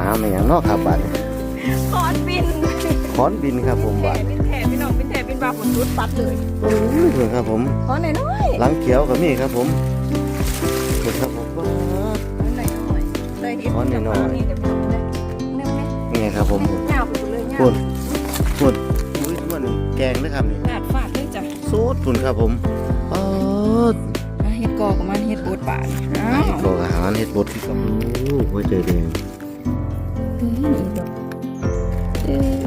อ้าวไม่อย่างเนอกครับบัดคอนบินขอนบินครับผมแถบัดบินแถบินออกบินแถบินบาฝนรุดปัดเลยโอ้ยเพิ่นครับผมคอนหน่อยน้อยหลังเขียวกับนี่ครับผมเพิ่นครับผมบัดคอนหน่อยน้อยเลยเห็นคอนหน่อยๆนี่เดี๋ยวพี่น้องเลยเนี่ยไหมนี่ไงครับผมเงาไปหมดเลยเงาพูดพูดอุ้ยมันแกงนะครับนี่ลาดฟาดเลยจ้ะสูตรพุ่นครับผมปอดอะเฮ็ดกอกับมันเฮ็ดบดบาดอ้าเฮ็ดวโลกอาหารเฮ็ดบดที่กับลูกหัวใจแดง เฮ้ยนี่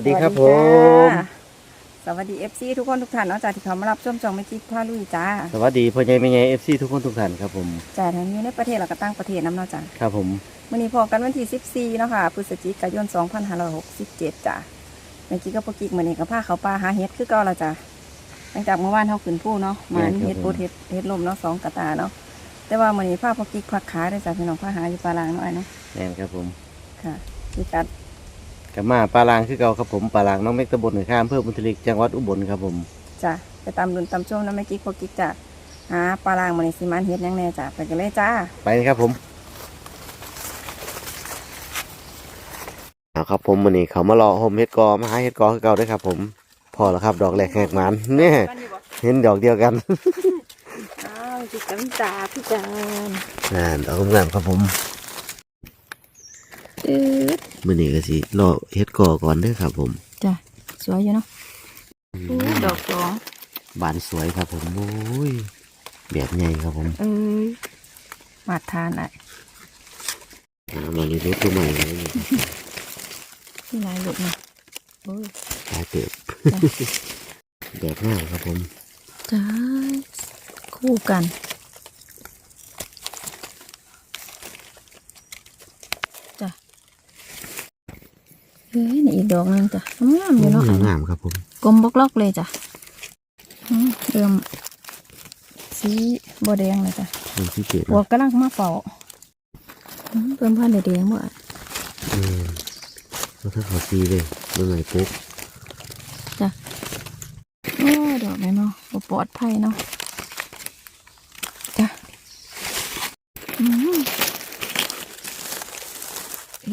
วัสดีครับผมสวัสดี FC ทุกคนทุกท่านเนาะจ้ะที่เขามารับชมจองไม่คิดพ่อลุยจ้า สวัสดีพ่อใหญ่แม่ใหญ่เอฟซีทุกคนทุกท่านครับผมจ้าทั้งอยู่ในประเทศแล้วก็ต่างประเทศน้ำเนาะจ้ะครับผมวันนี้พอกันวันที่14เนาะค่ะพฤศจิกายน2567จ้ะเมื่อกี้ก็ปกิกมื้อนี้ก็พาเขาปลาหาเห็ดคือเก่าและจ้ะหลังจากเมื่อวานเฮาขึ้นผู้เนาะมาเห็ดโบดเห็ดเห็ดลมเนาะสองกระตาเนาะแต่ว่ามื้อนี้พาปกิกพักขาได้อจ้ะพี่น้องพาหาอยู่ปลาลางเนาะไอ้เนาะแม่นครับผมค่ะพี่กัด กับมาปลาลางคือเก่าครับผมปลาลางน้องเม็กตะบนหนึ่งข้ามเพื่อบุญทลิกจังหวัดอุบลครับผมจ้ะไปตามดุนตามช่วงนะเมื่อกี้ปกิกจ้ะหาปลาลางมื้อนี้สิมันเฮ็ดหยังแน่จ้ะไปกันเลยจ้าไปครับผมเอาครับผมวันนี้เขามารอโฮมเฮ็ดกอมาหาเฮ็ดกอคือเก่าด้วยครับผมพอแล้วครับ ดอกแรกแหกหมันเนี่ยเห็นดอกเดียวกันอ้าวจิตกันจ้าพี่จานน่าดอกงามครับผมเออ มื่อนี้ก็สิรอเฮ็ดกอก่อนเด้อครับ ผมจ้ะสวยอยู่เนาะดอกสองบานสวยครับ ผมโอ้ยแบบใหญ่ครับผม เอ้ยมาทานอะอ่ามานี่รถตัวใหม่เลยนี่ที่ลายหลุดนะโอ้ยตายเติบแบบงามครับผม จ้าคู่กัน เฮ้ยนี่อีกดอกหนึงจ้ะงามอยู่เนาะงามครับผมกลมบกลอกเลยจ้ะอืมเริ่มสีบแดงเลยจ้ะมันที่เจ็ดพวกกำลังมาเฝ้าอืมเพิ่มพันธุ์แดงๆบ่อะเออแล้วถ้าเขาซีเลยเมื่อไหร่ปุ๊บจ้ะโอ้ยดอกเลยเนาะบ่ปลอดภัยเนาะจ้ะอืม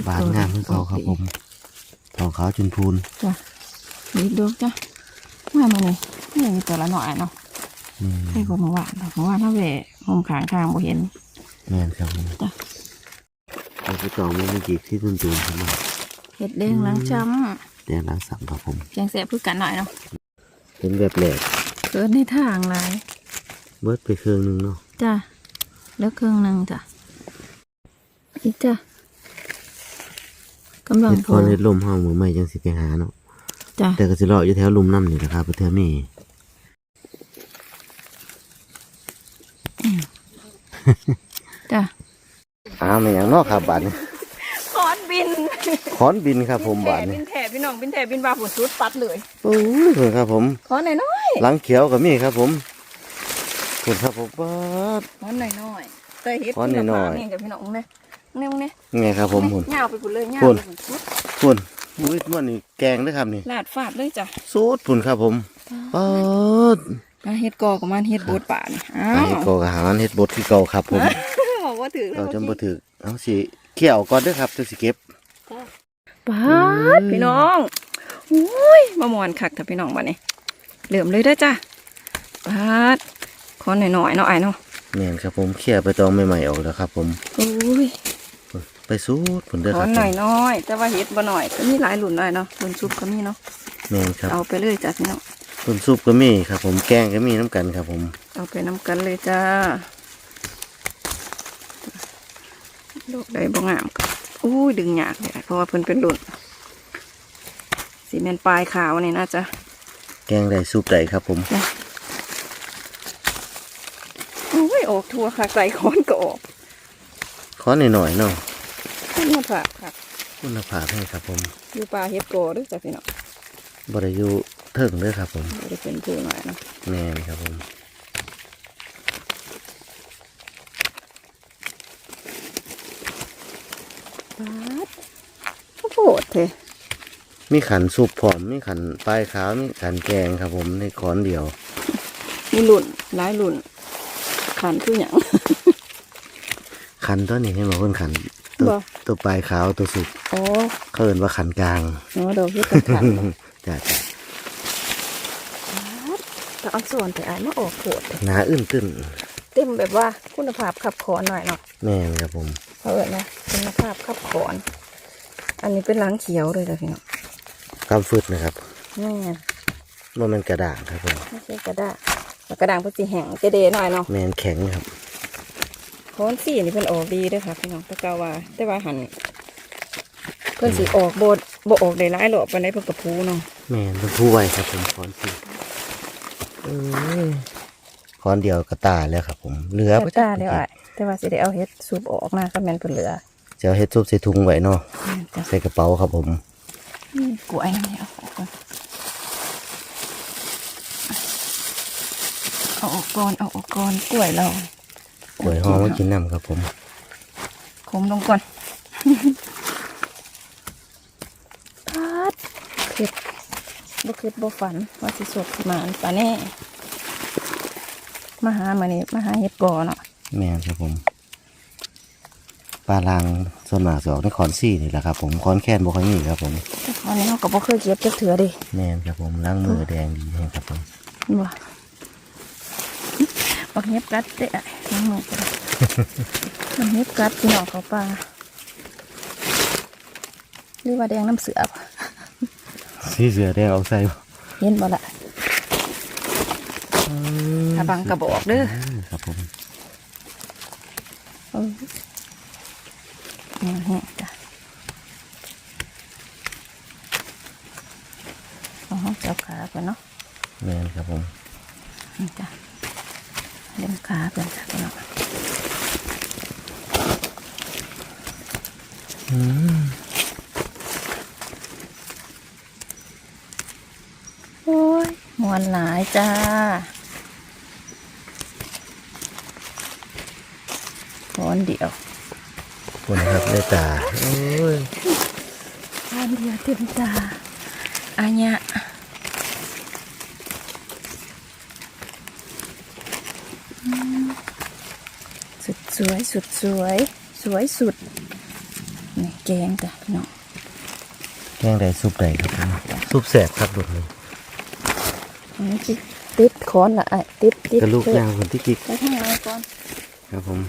บานงามคือเขาครับผมท องขาวจนพูนจ้ะดีดอกจ้ะมามาเลยนี่มีตัวละหน่อยเนาะอืมให้กว่าเมื่อวานดอกเมื่อวานถ้าแหวะหมขางทางบ่เห็นแม่นครับผมจ้ะเราจะจองมันมีจีบที่ตุนตูนครับผมเห็ดแดงล้างช้แดงล้างสัมครับผมำเพียงแสบพือกันหน่อยเนาะเป็นแบบแหลกเกิดในทางหลายเบิดไปเครื่องหนึงเนาะจ้ะแล้วเครื่องหนึงจ้ะอีกจ้ะ กำลังเฮ็ดโผพอเฮ็ดลมห้องมือใหม่จังสิไปหาเนาะจ้ะแต่ก็สิรออยู่แถวลุมน้ำนี่แหละครับเพื่อมีจ้ะอ้าวไม่อย่างเนอกครับบานคอนบินขอนบินครับผมบานบินี่นแถบินน้องบินแถบินบาฝนรุดปัดเลยโอ้ยเพิ่นครับผมคอนหน่อยน้อยหลังเขียวกับมีครับผมเพิ่นครับผมปัดคอนหน่อยน้อยเคยเห็ดคอนน้อยๆนี่กับพี่น้องเนี่ย เนี่ยเนี่ยไงครับผมหุ่นเงาไปพุ่นเลยเงาพุ่นไปพุ่นสุดพุ่นอุ้ยมันนี่แกงเด้วยครับนี่ลาดฟาดเลยจ้ะสูตรพุ่นครับผมปัดมาเฮ็ดกอกับมันเฮ็ดบดป่านี่อ้าไอ้วกอกอาหารเฮ็ดบดคือเก่าครับผมบอกว่าถือเราจะบ่ถือเอาสิเขี่ยวก่อนเด้อครับจะสิเก็บปาดพี่น้องอุ้ยมามวนคักถ้าพี่น้องมาเนี่ยเหลื่อมเลยเด้อจ้ะปาดคอนหน่อยๆเนาะไอ้เนาะแม่นครับผมเขี่ยไปตองใหม่ๆออกแล้วครับผมอุ้ย ไปสูตรพุ่นเด้อคคอรันบหน่อยๆแต่ว่าเฮ็ดบ่หน่อยก็มีหลายหลุนหน่อยเนาะหลุนซุปก็มีเนาะแม่นครับเอาไปเลยจ้ะพี่น้องต้นซุปก็มีครับ ผมแกงก็มีน้ำกันครับ ผม เอาไปน้ำกันเลยจ้าดอกใดบ่งามก็อุ้ยดึงยากเลยเพราะว่าเพิ่นเป็นหลุนสีเมนปลายขาวนี่นะจ๊ะแกงได้ซุปได้ครับ ผมจ้ะโอ้ยออกทั่วค่ะใส่ค้อนก็ออกขอหน่อยๆเนาะ ขึ้นมาผักค่ะคุณภาพให้ครับผมอยู่ปลาเฮ็ดโกด้วยจ้ะพี่น้องบริยูเถิงเด้อครับผมบ่ได้เป็นผู้หน่อยเนาะแม่นครับผมปาดข้าวโพดเถอะมีขันสุปผอมมีขันปลายขาวมีขันแกงครับผมในค้อนเดียว มีหลุ่นหลายหลุ่นขันคือหยังขันตัวนี้ให้บอกเพิ่นขัน ตัวบ่ ตัวปลายขาวตัวสุกอ๋อเขาเอินว่าขันกลางเนาะดอกเฮ็ดกันขันจ้ะจ้ะแต่เอาส่วนแต่อายมาออกโพดเถอะหนาอึ้นตึ้นเต็มแบบว่าคุณภาพขับขอนหน่อยเนาะแม่นครับผมเขาเอิ้นนะคุณภาพขับขอน อันนี้เป็นหล้างเขียวเลยจ้ะพี่น้องกำฟึดนะครับแม่นว่ามันกระด่างครับผมไม่ใช่กระดาษแล้วกระดางเพิ่นสิแห้งจะเดหน่อยเนาะแมนแข็งครับ ค้อนสีนี่เพิ่นออกดีเด้อค่ะพี่น้องแตะกาว่าแต่ว่าหันเพิ่นสิออกบ่บ่ออกได้หลายหรอกปานใดเพิ่นก็พูเนาะแม่นเป็นผู้ไวครับผมค้อนสิเอ้ยค้อนเดียวกระตายแล้วครับ ผมเหลือแต่ตาเดียวอะแต่ว่าสิได้เอาเฮ็ดซุปออกนะก็แม่นเพิ่นเหลือจะเอาเฮ็ดซุปใส่ถุงไว้เนาะแม่นจ้ะใส่กระเป๋าครับผมนี่กล้วยนี่เอาออกก่อนเอาออกก่อนเอาออกก่อนกล้วยเรา กล้วยหอมมากินน้ำครับผมขมลงก่อนพัดเผ็ดบ่คิดบ่ฝันว่าสิสดสิหมานปานนี้มาหามื้อนี้มาหาเฮ็ดก่อเนาะแม่นครับผมปลาลางส่วนมากจะออกในคอนซี่นี่แหละครับผมคอนแค้นบ่ค่อยมีครับผมอันนี้เราก็บ่เคยเก็บจักเถื่อเดิแม่นครับผมล้างมือแดงดีแห้งครับผมบ่ บักเฮ็บกัดเด้อะน้องหนูก็ได้บักเฮ็บกัดพี่น้องเขาป่าหรือว่าแดงน้ำเสือบ่สีเสือแดงเอาใส่บ่เห็นบ่ล่ะถ้าบังกระบอกเด้อครับผมเออนี่แห้งจ้ะเอาห้องจับขาก่อนเนาะแม่นครับผมนี่จ้ะ เล่นขาก่อนจ้ะพี่น้องอืมโอ้ยมวนหลายจ้าคนเดียวคนนะครับได้ตาโอ้ยคนเดียวเต็มตาอันเนี้ยอืม สุดสวยสุดสวย สวยสุดนี่แกงจ้ะพี่น้องแกงใดซุปใดครับผมซุปแสบครับลูกนี่อันนี้สิติดคอนละไอ้ติดติดกระลูกย่างคนที่กิ๊กไปข้างในก่อนครับผม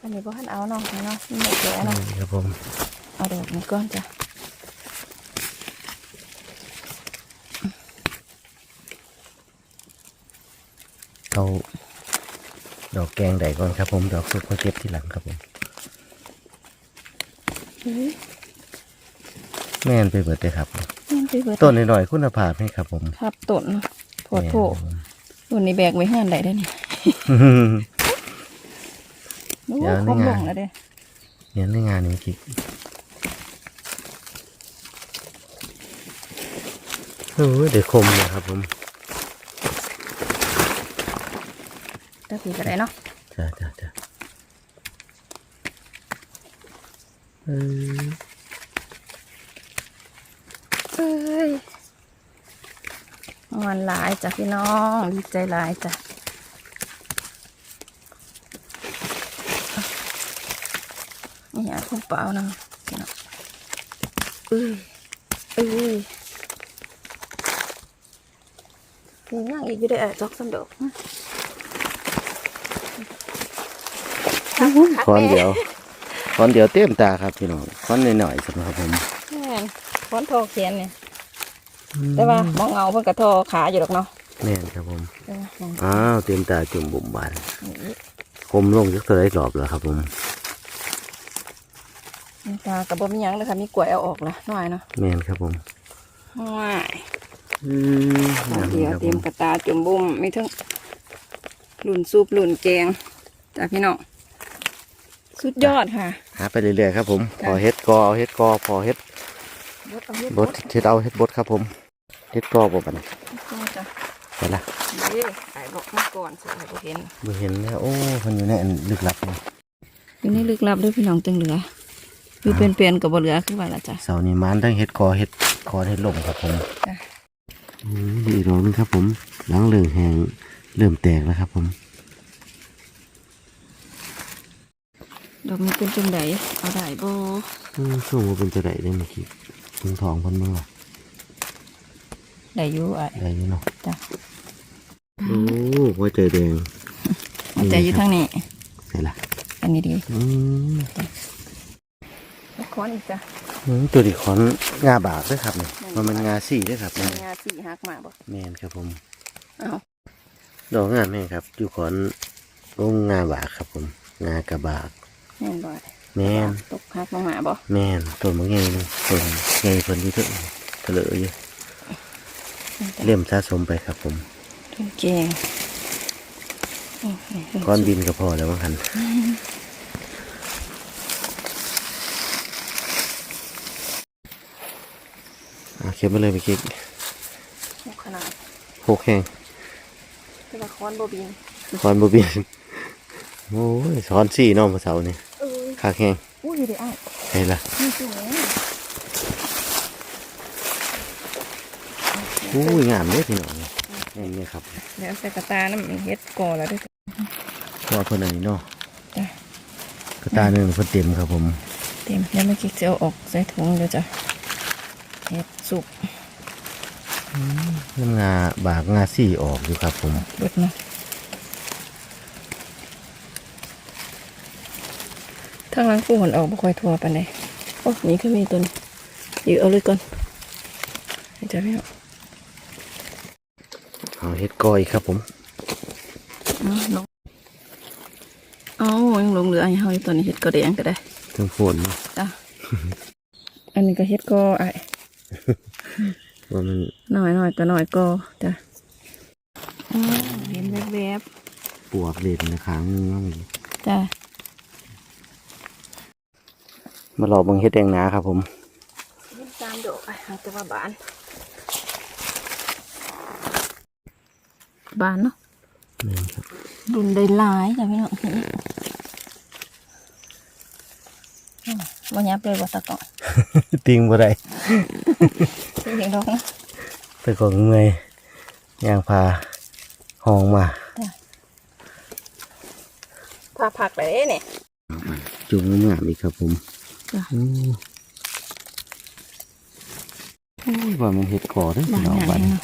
อันนี้บ่ทันเอาเนาะนี่เนาะนี่หมดแล้วเนาะนี่ครับผมเอาดอกนี้ก่อนจ้ะ เอาดอกแกงใดก่อนครับ ผมดอกซุปมาเก็บที่หลังครับผมเฮ้ยแม่นไปเบิดเลยครับมันไปเบิดต้นหน่อยๆคุณภาพให้ครับ ผมครับต้นเนาะโพดโพแม่นต้นนี้แบกไว้เฮือนได้ได้อนี่ครับผมโอ้เดี๋ยวคนี่มไงลงแล้วเด้เนี่ยในงานนี้กิ๊กโอ้ยเดี๋ยวคมเลยครับผม ตะกี้ก็ได้เนาะจ้าจ้าจ้าเออเอ้ยงอนหลายจ้ะพี่น้องดีใจหลายจ้ะนี่หาคุ้มเปล่านะพี่น้องเอ้ยเอ้ยมีย่างอีกอยู่ได้อจอกสำดอกนะ คอนเดียวคอนเดียวเต็มตาครับพี่น้องคอนหน่อยๆสำหรับผมแม่นค้อนทอเขียนเนี่ยแต่ว่ามองเงาเพิ่นกระทอขาอยู่หรอกเนาะแม่นครับผมเออมองอ้าวเต็มตาจุ่มบุ่มบานนี่คมลงจักเท่าไรรอบแล้วครับผมนี่ตากระบอกมีหยังเลยค่ะมีกล้วยเอาออกละหน่อยเนาะแม่นครับผมหน่อยอืมเดี๋ยวเตรียมกระตาจุ่มบุ้มไม่ทั้งหลุนซุปหลุนแกงจ้ะพี่น้อง สุดยอดค่ะ หาไปเรื่อยๆครับผมจ้ะพอเฮ็ดกอเอาเฮ็ดกอพอเฮ็ดบดเอาเฮ็ดบดเฮ็ดเอาเฮ็ดบดครับผมเฮ็ดกอบ่ปันก็จะไปละเด้ไอ้บอกมาก่อนสิไอ้บอกเห็นบ่เห็นแล้วโอ้มันอยู่ในอันลึกลับนี่อยู่ในลึกลับด้วยพี่น้องตึงเหลือคือเป็นเปลี่ยนๆกับบเหลือคือว่าละจ้ะเสานี่มันทั้งเฮ็ดกอเฮ็ดคอเฮ็ดลมครับผมจ้ะอืมอีกดอกหนึงครับผมหลังเหลืองแหงเริ่มแตกแล้วครับผม ดอกนี้เป็นจังไดเอาได้บ่อืมช่วงว่าเป็นจะได้ได้เมื่อกี้ถึงทองเพิ่นเบิ่งว่าได้อยู่ไอ้ได้อยู่เนาะจ้ะโอ้หัวใจแดงเอาใจอยู่ทางนี้ใส่ละอันนี้ดีอืมแล้วค้อนอีกจ้ะอืมตัวนี้ขอนงาบากด้วยครับเนี่ยมันเป็นงาสี่ด้วยครับเนี่ยงาสี่หักมาบ่แมนครับผมเอาดอกงามแม่ครับอยู่ขอนโอ้งาบากครับผม งากระบาก แม่นบ่แมนตกหักลงมาบ่แมนต้นมะเงยนี่ต้นไงเพิ่นอยู่เถึงเถลออยู่เลี่ยมสะสมไปครับ ผมต้นแกงโอ้ยก้อนดินก็พอแล้วมั้งคันอะเข็บมาเลยไปกิ๊กหกขนาดหกแห้งคือว่าค้อนบ่บินคอนบบิน โอ้ยสอนสี่เน้องภาษาเนี่ยเอ้ย คาแห้งอู้อยู่ดิอ้ายใช่ละนี่สูงอู้ยงามเลยพี่น้องนี่นี่ครับเดี๋ยวใส่กระตาน้ำมันเฮ็ดก่อแล้วเด้วยก็เพิ่นอันนี้เนาะจ้ะกระตาหนึ่งเพิ่นเต็มครับผม เต็มแล้วเมื่อกี้จะเอาออกใส่ถุงเดี๋ยวจ้ะเฮ็ดสุกน้ำงาบากงาสี่ออกอยู่ครับผมเบิดเนาะ ทางหลังผู้หนออกบ่ค่อยทั่วปานใดโอ้นี่คือมีตัวนี้อยู่เอาเลยก่อนนี่จ้ะพี่น้องเอาเฮ็ดก้อยครับผมเอาลงเอายังลงเหลือให้เฮาอยู่ตัวนี้เฮ็ดก็แดงก็ได้ถึงฝนเนาะจ้ะอันนี้ก็เฮ็ดก็ไอ้ว่ามันหน่อยหน่อยก็หน่อยก็จ้ะอ๋อเห็นแวบปวกเล่นในขางมือมันๆจ้ะ มาหลอกเบังเฮ็ดแดงหนาครับผมยี่สามดอกไอ้แต่ว่าบาน บานเนาะนี่ครับรุนได้หลายจ้ะพี่น้องเห็นวันยับเลยว่าตะกอนติงบ่ได้เสียงดอกนะแต่ก็เมื่อยย่างพาห้องมาพาผักไปเด้เนี่ยจุ่มงามอีกครับผม จ้ะอือโอ้ยว่ามันเฮ็ดก่อเด้อพี่น้องบัดนี้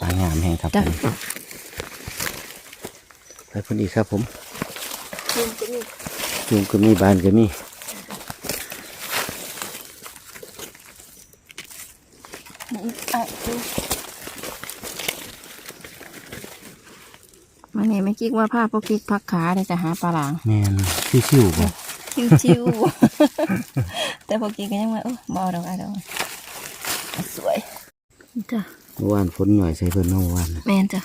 ปลางามแห้งครับจ้ะผมไปเพิ่นอีกครับผมจุ่มก็มีจุ่มก็มีบานก็มีนี่ไอ้ดูมาเนี่ยไม่คิดว่าผ้าพวกคิดพักขาเดี๋ยวจะหาปลาหลางแม่นชิวๆบ่ ชิวๆ แต่พวกกี้ก็ยังว่าเออบ่เอาดอกไอ้ดอกสวยจ้ะเมื่อวานฝนหน่อยใส่เพิ่นเนาะเมื่อวานน่ะแม่นจ้ะ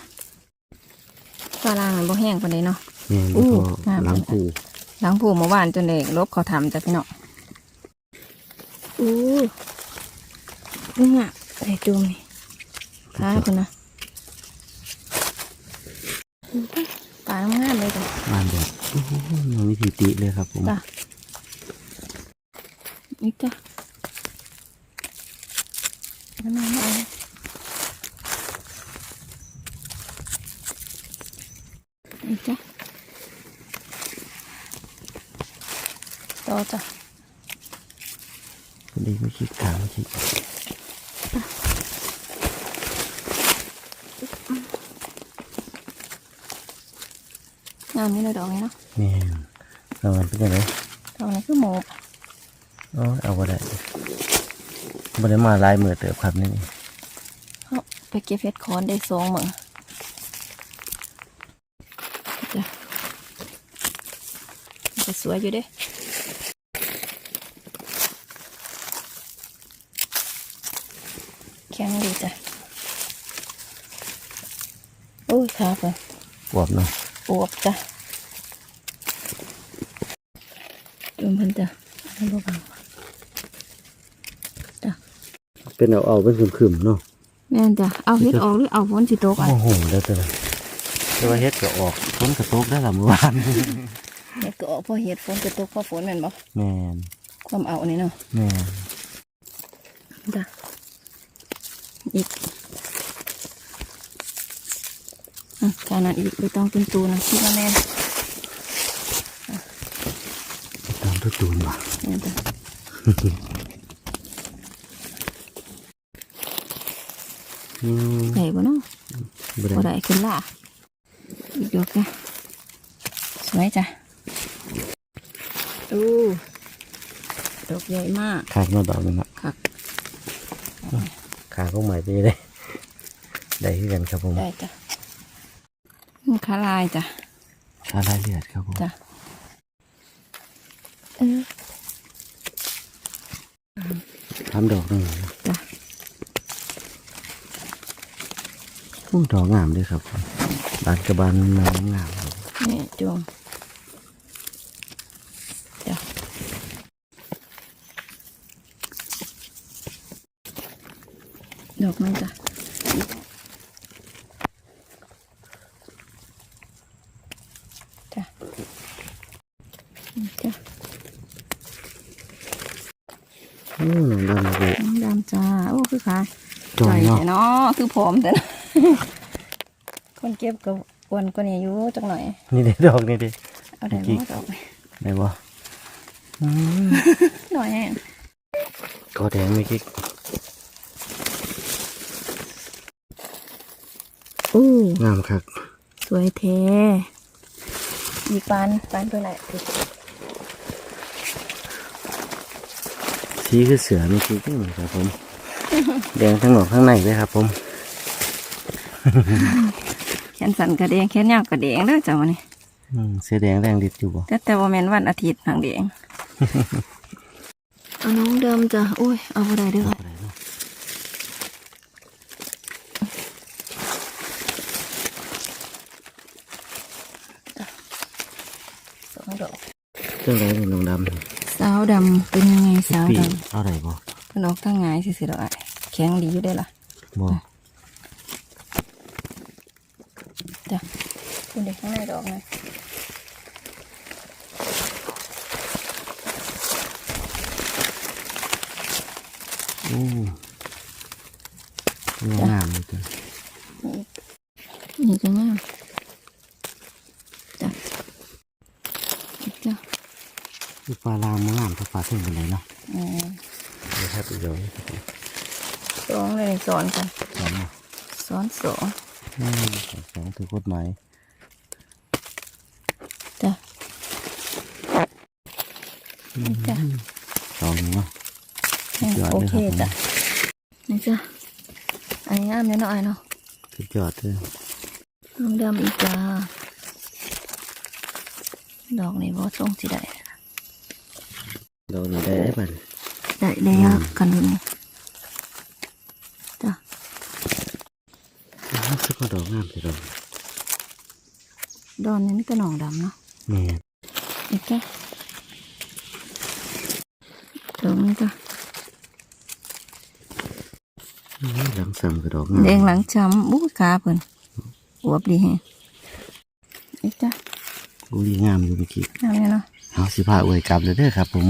ปลาลางมันบ่แห้งปานใดเนาะแม่นอู้บ่พองามหลังปูหลังผูเมื่อวานจนเด็กลบเขาทำจ้ะพี่น้องอู้นี่อะไอ้จุ่มนี่ขาคุณนะปลาน้ำงามเลยจ้ะบ้านแบบโอ้โหมันวิธีติเลยครับผมจ้ะ นี่จ้ะน้ำมันอะไรนี่จ้ะต่อจ้ะพอดีไม่คิดทางไม่คิดงามนี่เลยดอกนี้เนาะแม่นเอามันเป็นยังไงดอกนี้คือหมกอ๋อ เอาบ่ได้บ่ได้มาหลายมื้อเติบครับนี่เอาไปเก็บเห็ดคอนได้สองเหมือนจ้ะมันจะสวยอยู่เด้แข็งดีจ้ะโอ้ยขาไปบวบเนาะอวบจ้ะจุ่มเพิ่นจ้ะให้บ่บังจ้ะ เป็นเอาเอาเป็นขึ้มๆเนาะแม่นจ้ะเอาเฮ็ดออกหรือเอาฝนสิตกอะโอ้โหแล้วแต่ละแต่ว่าเฮ็ดก็ออกฝนกระตกได้ละเมื่อวานเฮ็ดก็ออกเพราะเฮ็ดฝนก็ตกเพราะฝนแม่นบ่แม่นความเอานี่เนาะแม่นจ้ะอีกอะการนั้นอีกไม่ต้องเป็นตูนะคิดว่าแม่นตามตัวตูนบ่แม่นจ้ะ อืม ได้บ่เนาะบ่ได้บ่ได้ขึ้นล่ะอีกดอกจ้ะสวยจ้ะดูดอกใหญ่มากขาดมาดอกนึงละครับขาของใหม่ไปเลยได้คือกันครับผมได้จ้ะมันคาลายจ้ะขาลายเลือดครับผมจ้ะเออทำดอกหนึง จ้ะโอ้ดอกงามเลยครับผมบานกระบานงามงามครับนี่จวงจ้ะดอกมันจ้ะจ้ะจ้ะโอ้หนังดำเลยน้ำดำจ้าโอ้คือขาจอยเนาะแต่เนาะคือผอมแต่นะ คนเก็บก็อ้วนกว่านี้อยู่จังหน่อย นี่เด็ดดอกนี่เด็เอาได้กิ๊บ่กดอกไปได้บ่อืมหน่อยแห้งก็แดงไม่กิ๊กอู้งามครับ สวยแท้อีกปานปานตัวไหนสีคือเสือไม่กิ๊กนี่ครับผม แดงทั้งหนอกทั้งในเลยครับผม แขนสั่นกระเดงแขนยาวกระเดงเด้อจ้าวันนี้อืมเสื้อแดงแดงดิดอยู่บ่แต่แต่ว่าแม่นวันอาทิตย์ทางแดงเอาน้องเดิมจ้ะโอ้ยเอาบ่ได้เด้ออะไรเนาะสองดอกเสื้ออะไรเป็นดำดำสาวดำเป็นยังไงสาวปีดเอาอะไรบ่ำเพิ่นออกทางหงายสิสิดอกอ้ายแข็งดีอยู่ได้อล่ะบ่ จ้ะ คุณเด็กข้างในดอกนะโอ้งามเลยจ้ะนี่ก็งามจ้ะจ้ะคือปลาลามมันงามถ้าปลาถึงกันเลยเนาะอืมเดี๋ยวครับอีกดอกนี่ครับผมสองเลยสอนกันสองเนาะสอนสองอืมสองถือกฎหมาย จ้ะ อืมจ้ะสองเนาะสุดยอดโอเลยเคครับผมจ้ะนี่จ้ะอันนี้งามเนี่ยเนาะไอ้เนาะสุดยอดเลยน้องดำอีกจ้าดอกนี่บ่ทรงสิได้ดอกนี้ได้ได้ป่ะได้แล้วกันนี่จ้ะรู้สึกว่าดอกงามเลยดอกดอนนี้มีแต่หนองดำเนาะแม่อีกจ้ะดอกนี้จ้ะ อืม หลังซ้ำกับดอกงามแดงหลังช้ำอู้ขาเพิ่นอวบดีแฮะอีกจ้ะกุลีงามอยู่เมื่อกี้งามเนี่ยเนาะเอาสิพาอวยกลับเลยเด้อครับ ผม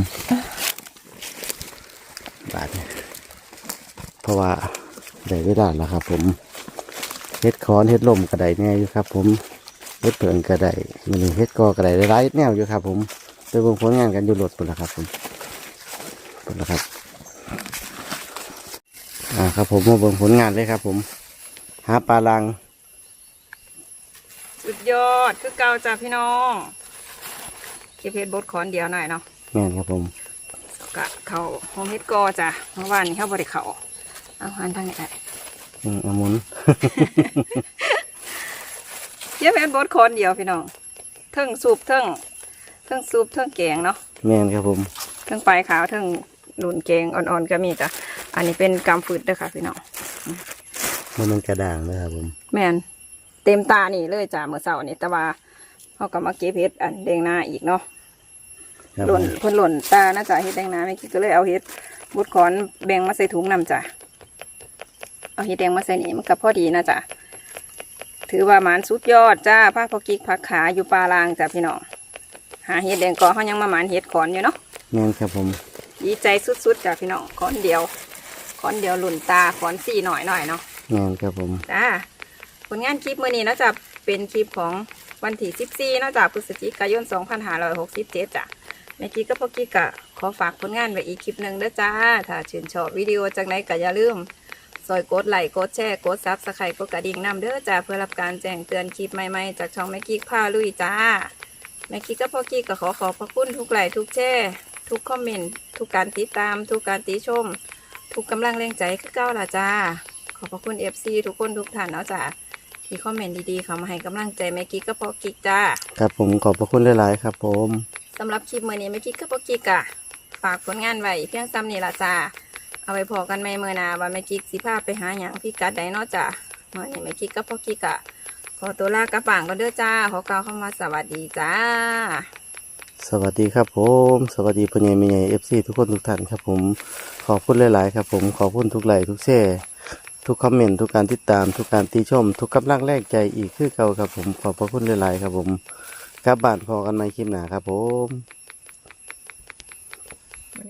บาทเนี่ยเพราะว่าได้เวลาแล้วครับ ผมเฮ็ดคอนเฮ็ดลมกระไดแน่อยู่ครับ ผมเฮ็ดเผิงกระไดมันเฮ็ดกอกระไดหลายๆแนวอยู่ครับ ผมไปเบิ่งผลงานกันอยู่รถปุ่นละครับ ผมปุ่นละครับอ่า ครับผมมาเบิ่งผลงานเลยครับ ผม หาปลาลัง สุดยอดคือเก่าจ้ะพี่น้องเก็บเพชรบดขอนเดียวหน่อยเนาะแม่นครับผมกะเขาโฮมเฮ็ดกอจ้ะเมื่อวานนี้เขาบริเขาเอาหันทางนี้ไอ้อืมเอาหมุนเก็บเพชรบดขอนเดียวพี่น้องเทิงสูบเทิงเทิงสูบเทิงแกงเนาะแม่นครับผมเทิงปลายขาวเทิงหนุนแกงอ่อนๆก็มีจ้ะ อันนี้เป็นกำฟืดเด้อค่ะพี่น้องมันมันกระด่างเลยครับผมแม่นแตต็มตานี่เลยจ้ะเมื่อเสาร์นี่แต่ว่าเขาก็มาเก็บเห็ดอันแดงนาอีกเนาะครับหล่นเพิ่นหล่นตานะจ๊ะเห็ดแดงนาแม่กี้ก็เลยเอาเห็ดบุดคอนแบ่งมาใส่ถุงนำจ้ะเอาเห็ดแดงมาใส่นี่มันก็พอดีนะจ๊ะถือว่าหมานสุดยอดจ้าผ้าพอกิกผักขาอยู่ปลาลางจ้ะพี่น้องหาเห็ดแดงกอเขายังมาหมานเห็ดขอนอยู่เนาะแม่นครับผมดีใจสุดๆจ้ะพี่น้องขอนเดียว ขอนเดียวหล่นตาขอนสี่หน่อยหน่อยเนาะแม่นครับผมจ้าผลงานคลิปมื้อนี้เนาะจะเป็นคลิปของวันที่14เนาะจ้ะพฤศจิกายน2567จ้ะแม่กี้ก็พอกี้กะขอฝากผลงานไว้อีกคลิปหนึ่งเด้อจ้า ถ้าชื่นชอบวิดีโอจากไหนก็อย่าลืมซอยกดไลค์กดแชร์กดซับสไครต์กดกระดิ่งนำเด้อจ้าเพื่อรับการแจ้งเตือนคลิปใหม่ๆ จากช่องแม่กี้พาลุยจ้าแม่กี้ก็พอกี้ก็ขอขอบพระคุณทุกไลค์ทุกแชร์ทุกคอมเมนต์ทุกการติดตามทุกการติชม ทุกกำลังแรงใจคือเก้าล่ะจ้า ขอบพระคุณเอฟซีทุกคนทุกท่านเนาะจ้าที่คอมเมนต์ดีๆเข้ามาให้กำลังใจแม่กิ๊กก็พอกิ๊กจ้าครับผมขอบพระคุณหลายๆครับ ผมสำหรับคลิปมื้อนี้แม่กิ๊กก็พอกิ๊กอะฝากผลงานไว้เพียงซ้ำนี่ละจ้าเอาไว้พอกันใหม่มื้อหน้าว่าแม่กิ๊กสิพาไปหาหยังพี่กัดใดเนาะจ้ามื้อนี้แม่กิ๊กก็พอกิ๊กอะขอตัวลากระป่างก็เด้อจ้าขอกล่าวคำว่าสวัสดีจ้า สวัสดีครับผม สวัสดีพ่อใหญ่แม่ใหญ่เอฟซีทุกคนทุกท่านครับผม ขอบคุณหลาย ๆ ครับ ผมขอบคุณทุกไลค์ทุกแชร์ทุกคอมเมนต์ทุกการติดตาม ทุกการติชม ทุกกำลังแรกใจอีกคือเก่าครับผมขอบพระคุณหลาย ๆ ครับผมกลับบ้านพอกันใหมคลิปหน้าครับผม